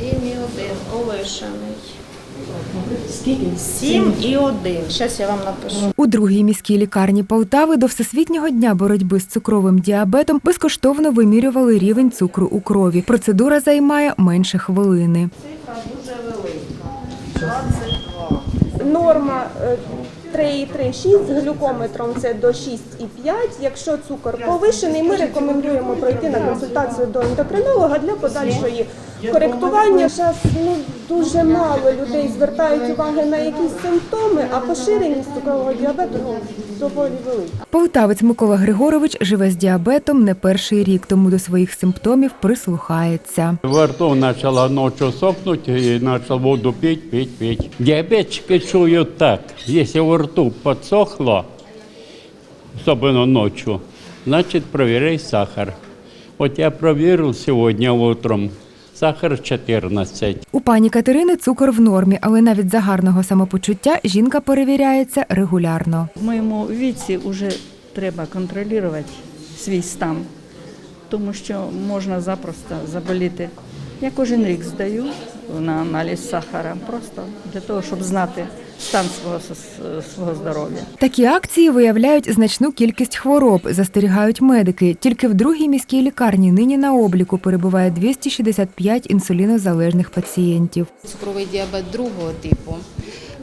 7,1 олишений. Скільки? 7 і 1. Зараз я вам напишу. У другій міській лікарні Полтави до Всесвітнього дня боротьби з цукровим діабетом безкоштовно вимірювали рівень цукру у крові. Процедура займає менше хвилини. Цифра дуже велика. 22. Норма е, 3,36 з глюкометром це до 6,5. Якщо цукор повишений, ми рекомендуємо пройти на консультацію до ендокринолога для подальшої коректування. Зараз ну, дуже мало людей звертають уваги на якісь симптоми, а поширеність цукрового діабету ну, доволі велика. Полтавець Микола Григорович живе з діабетом не перший рік, тому до своїх симптомів прислухається. Во рту начало ночью сохнуть и начал воду пить, пить, пить. Диабетчики чуют так, если во рту подсохло, особенно ночью, значит проверяй сахар. Вот я проверил сегодня утром, сахар 14. У пані Катерини цукор в нормі, але навіть за гарного самопочуття жінка перевіряється регулярно. В моєму віці вже треба контролювати свій стан, тому що можна запросто заболіти. Я кожен рік здаю на аналіз сахара, просто для того, щоб знати стан свого, свого здоров'я. Такі акції виявляють значну кількість хвороб, застерігають медики. Тільки в другій міській лікарні нині на обліку перебуває 265 інсулінозалежних пацієнтів. Цукровий діабет другого типу,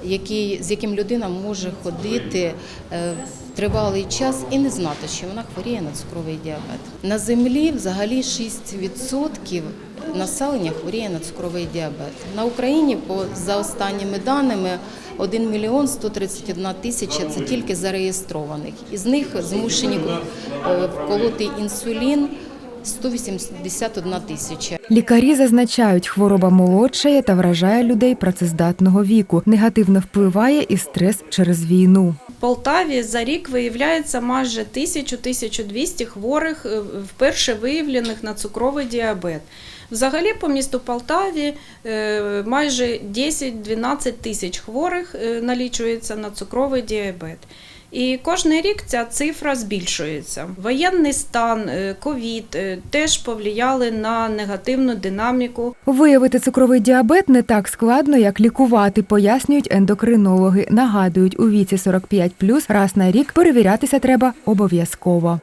який, з яким людина може ходити е, тривалий час і не знати, що вона хворіє на цукровий діабет. На землі взагалі 6% населення хворіє на цукровий діабет. На Україні, по за останніми даними, 1 мільйон 131 тисяча це тільки зареєстрованих. Із них змушені колоти інсулін 181 тисяча. Лікарі зазначають, хвороба молодшає та вражає людей працездатного віку. Негативно впливає і стрес через війну. В Полтаві за рік виявляється майже 1000-1200 хворих, е, вперше виявлених на цукровий діабет. Взагалі по місту Полтаві е, майже 10-12 тисяч хворих е, налічується на цукровий діабет. І кожний рік ця цифра збільшується. Воєнний стан, е, ковід е, теж повлияли на негативну динаміку Виявити цукровий діабет не так складно, як лікувати, пояснюють ендокринологи. Нагадують, у віці 45+, раз на рік перевірятися треба обов'язково.